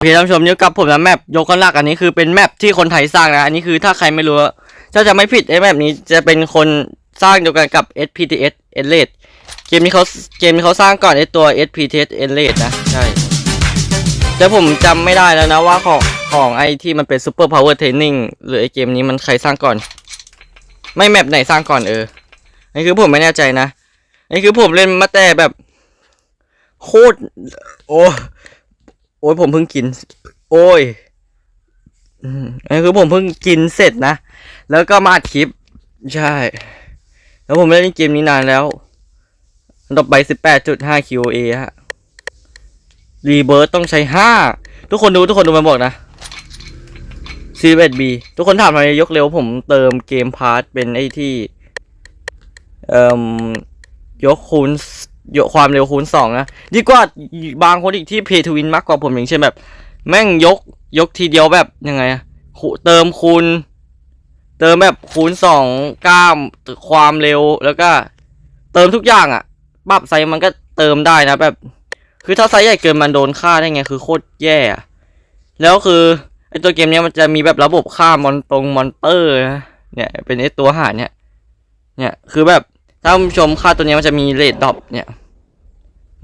โอเคท่านผู้ชมนี่กับผมนะแมปยกกันลักอันนี้คือเป็นแมปที่คนไทยสร้างนะอันนี้คือถ้าใครไม่รู้ถ้าจะไม่ผิดไอ้แมปนี้จะเป็นคนสร้างเดียวกันกับ SPTS e l a t e เกมนี้เขาเกมนี้เขาสร้างก่อนไอ้ตัว SPTS e l a t e นะใช่แต่ผมจำไม่ได้แล้วนะว่าของของไอ้ที่มันเป็น Super Power Training หรือไอ้เกมนี้มันใครสร้างก่อน ไม่แมปไหนสร้างก่อนเอออันนี้คือผมไม่แน่ใจนะอันนี้คือผมเล่นมาแต่แบบโคตรโอ้ โอ้ยผมเพิ่งกิน โอ้ยอันนี้คือผมเพิ่งกินเสร็จนะ แล้วก็มาอัดคลิป ใช่ แล้วผมเล่นเกมนี้นานแล้วอันดับไปสิบแปดจุดห้า QA ฮะ รีเบิร์ตต้องใช้ห้า ทุกคนดูทุกคนดูมันบอกนะ C1B ทุกคนถามทำไมยกเร็วผมเติมเกมพาร์ทเป็นไอ้ที่ เอ่มยกคูณ เยกความเร็วคูณสองนะดีกว่าบางคนอีกที่เพย์ทวินมากกว่าผมอย่างเช่นแบบ แม่งยกยกทีเดียวแบบยังไงอะเติมคูณ เติมแบบคูณสองกล้ามความเร็วแล้วก็ เติมทุกอย่างอะปรับไซส์มันก็เติมได้นะแบบ คือถ้าไซส์ใหญ่เกินมันโดนฆ่าได้ไงคือโคตรแย่อะแล้วคือไอตัวเกมเนี้ยมันจะมีแบบระบบฆ่ามอนตรงมอนเตอร์นะเนี่ยเป็นไอตัวหาเนี่ย เนี่ยคือแบบ ถ้าผู้ชมค่าตัวเนี้ยมันจะมีเรทดรอปเนี่ย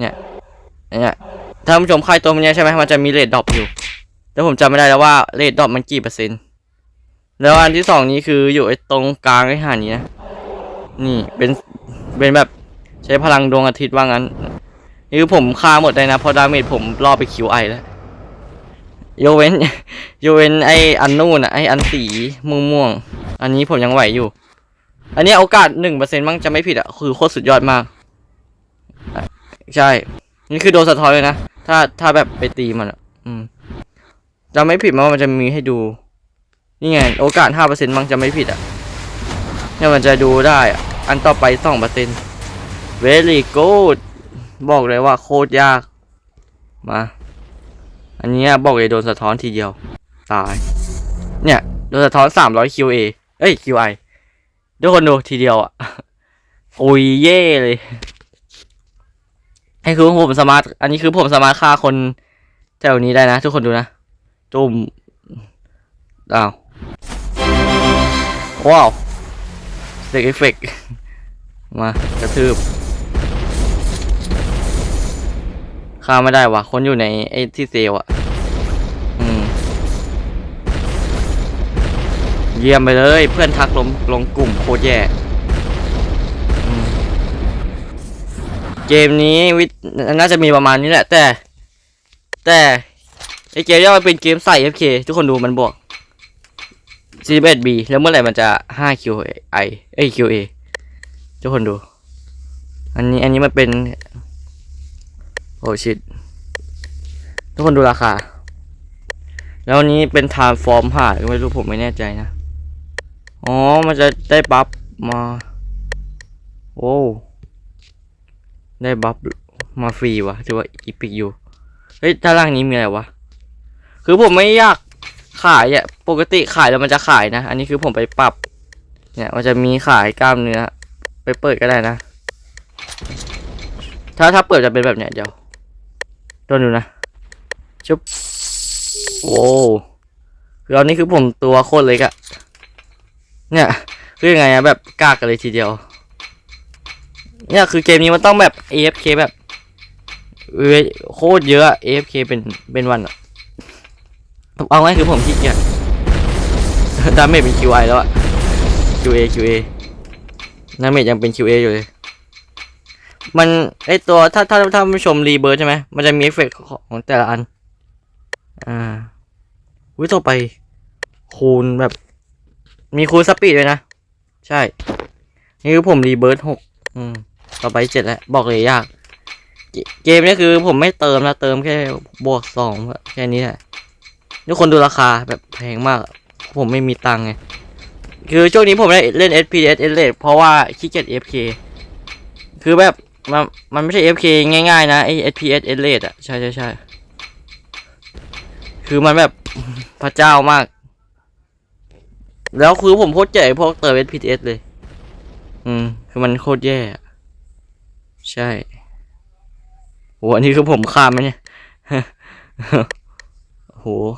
เนี่ย เนี่ย ถ้าผู้ชมค่าตัวเนี้ยใช่ไหมมันจะมีเรทดรอปอยู่แต่ผมจำไม่ได้แล้วว่าเรทดรอปมันกี่เปอร์เซ็นต์ แล้วอันที่สองนี้คืออยู่ไอ้ตรงกลางไอ้หานี้นะ นี่เป็น เป็นแบบใช้พลังดวงอาทิตย์ว่างั้น นี่คือผมฆ่าหมดเลยนะเพราะดาเมจผมล่อไปคิวไอแล้วโยเว้นโยเว้นไออันนู่นอะไออันสีม่วงม่วงๆอันนี้ผมยังไหวอยู่ อันนี้โอกาสหนึ่งเปอร์เซ็นต์มั้งจะไม่ผิดอะคือโคตรสุดยอดมาก ใช่ นี่คือโดนสะท้อนเลยนะ ถ้าถ้าแบบไปตีมันอะอืมจะไม่ผิดมั้งมันจะมีให้ดู นี่ไง โอกาสห้าเปอร์เซ็นต์มั้งจะไม่ผิดอะเนี่ยมันจะดูได้อะ อันต่อไปสองเปอร์เซ็นต์ very good บอกเลยว่าโคตรยาก มา อันนี้บอกเลยโดนสะท้อนทีเดียว ตาย เนี่ย โดนสะท้อนสามร้อย QA เอ้ย QI ทุกคนดูทีเดียวอะโอ้ยเย่เลยไอ้คือผมสามารถ อันนี้คือผมสามารถฆ่าคนแถวนี้ได้นะ ทุกคนดูนะจุ่มอ้าวว้าวเด็กเอฟเฟกมากระทืบฆ่าไม่ได้วะคนอยู่ในไอ้ที่เซล่ะ เยี่ยมไปเลยเพื่อนทักลงลงกลุ่มโคตรแย่เกมนี้วิน่าจะมีประมาณนี้แหละ แต่ แต่ไอเกมนี้มันเป็นเกมใส่ FK ทุกคนดูมันบวก 41B แล้วเมื่อไหร่มันจะ 5QI เอ้ย QA ทุกคนดู อันนี้อันนี้มันเป็น โอ้ชิตทุกคนดูราคา แล้วนี้เป็น transform ผ่าไม่รู้ผมไม่แน่ใจนะ อ๋อ มันจะได้บัฟมาโอ้ได้บัฟมาฟรีวะถือว่าอีพิกอยู่ เฮ้ยด้านล่างนี้มีอะไรวะ คือผมไม่อยากขายอะ ปกติขายแล้วมันจะขายนะ อันนี้คือผมไปปรับ เนี่ย มันจะมีขายกล้ามเนื้อ ไปเปิดก็ได้นะ ถ้าถ้าเปิดจะเป็นแบบเนี้ยเดี๋ยวโดนดูนะ ชุบ โอ้คือตอนนี้คือผมตัวโคตรเล็กอะ เนี่ยคือยังไงอะแบบกากกันเลยทีเดียว เนี่ยคือเกมนี้มันต้องแบบ AFK แบบโคตรเยอะ AFK เป็นเป็นวันอะเอาง่ายคือผมขี้เกียจดาเมจเป็น QI แล้วอะ QA QA ดาเมจยังเป็น QA อยู่เลย มันไอตัวถ้าถ้าถ้าผู้ชมรีเบิร์ใช่ไหมมันจะมีเอฟเฟกต์ของแต่ละอัน อ่า วิต่อไปคูณแบบ มีคูสปีดด้วยนะ ใช่ นี่คือผมรีเบิร์ตหกอืม ต่อไปเจ็ดแล้ว บอกเลยยาก เกมนี้คือผมไม่เติมนะเติมแค่บวกสองแค่นี้แหละทุกคนดูราคาแบบแพงมาก ผมไม่มีตังค์ไง คือช่วงนี้ผมได้เล่น SPS e l a t e เพราะว่าขี้เกียจ FK คือแบบมันมันไม่ใช่ FK ง่ายๆนะไอ SPS e l a t e อะใช่ใช่ใช่คือมันแบบพระเจ้ามาก แล้วคือผมโคตรเจ๋พวกเติม SPS เลย อืม คือมันโคตรแย่อะใช่โหอันนี้คือผมข้ามไหมเนี่ย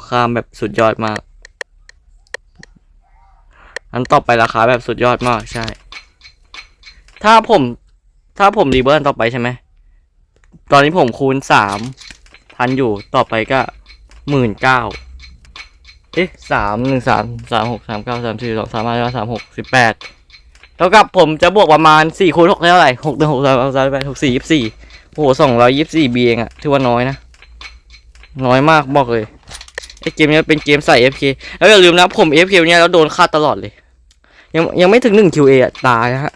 ข้ามแบบสุดยอดมาก อันต่อไปราคาแบบสุดยอดมากใช่ ถ้าผม ถ้าผมรีเบิร์นต่อไปใช่ไหม ตอนนี้ผมคูณสามพันอยู่ต่อไปก็หมื่นเก้า เอ๊ะสามหนึ่งสามสามหกสามเก้าสามสี่สองสามห้าสามหกสิบแปดเท่ากับผมจะบวกประมาณสี่คูณหกได้เท่าไหร่หกหนึ่งหกสามสามสามแปดหกสี่ยี่สิบสี่โอ้โหสองร้อยยี่สิบสี่บีเองอะถือว่าน้อยนะ น้อยมากบอกเลยไอเกมเนี้ยเป็นเกมใส่ FK แล้วอย่าลืมนะผม FK เคเนี้ยแล้วโดนฆ่าตลอดเลย ยังยังไม่ถึงหนึ่ง QA อะตายนะฮะ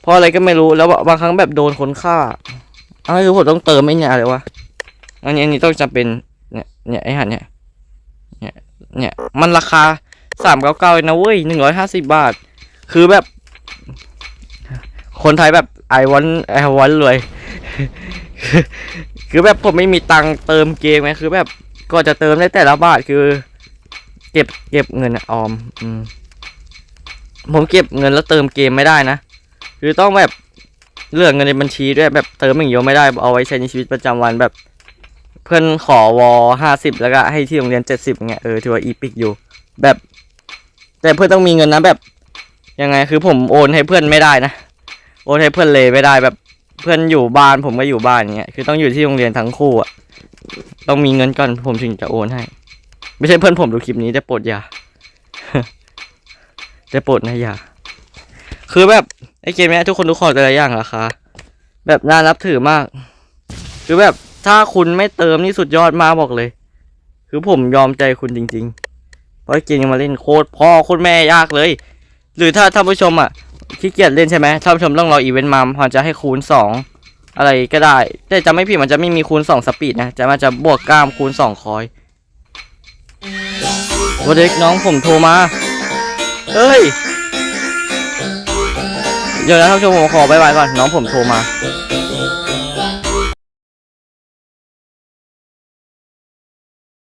เพราะอะไรก็ไม่รู้แล้วบางครั้งแบบโดนคนฆ่าอันนี้คือผมต้องเติมไอ้เนี่ยอะไรวะอันนี้อันนี้ต้องจำเป็นเนี่ยเนี่ยไอ้หันเนี่ย เนี่ย มันราคาสามเก้าเก้านะเว้ยหนึ่งร้อยห้าสิบบาท คือแบบ คนไทยแบบไอวันไอวันรวยคือแบบผมไม่มีตังเติมเกมไงคือแบบก็จะเติมได้แต่ละบาทคือ เก็บเก็บเงินอออม อืม ผมเก็บเงินแล้วเติมเกมไม่ได้นะคือต้องแบบเลือกเงินในบัญชีด้วยแบบเติมอย่างเดียวไม่ได้เอาไว้ใช้ในชีวิตประจำวันแบบ เพื่อนขอวอห้าสิบแล้วก็ให้ที่โรงเรียนเจ็ดสิบเงี้ยเออถือว่าอีพิกอยู่ แบบ แต่เพื่อนต้องมีเงินนะแบบยังไงคือผมโอนให้เพื่อนไม่ได้นะโอนให้เพื่อนเลยไม่ได้แบบเพื่อนอยู่บ้านผมก็อยู่บ้านเงี้ยคือต้องอยู่ที่โรงเรียนทั้งคู่อะต้องมีเงินก่อนผมถึงจะโอนให้ ไม่ใช่เพื่อนผมดูคลิปนี้จะปรดอย่าจะปรดนะอย่าคือแบบไอเกมเนี้ยทุกคนทุกคนแต่ละอย่างราคาแบบน่านับถือมาก คือแบบ ถ้าคุณไม่เติมนี่สุดยอดมากบอกเลย คือผมยอมใจคุณจริง ๆ เพราะเกมยังมาเล่นโคตรพ่อโคตรแม่ยากเลย หรือถ้าท่านผู้ชมอะขี้เกียจเล่นใช่ไหมท่านผู้ชมต้องรออีเวนต์มาพอจะให้คูณสองอะไรก็ได้ แต่จะไม่ผิดมันจะไม่มีคูณสองสปีดนะ จะมันจะบวกกล้ามคูณสองคอยวันเด็กน้องผมโทรมา เฮ้ย เดี๋ยวนะท่านผู้ชมผมขอบายบายก่อน น้องผมโทรมา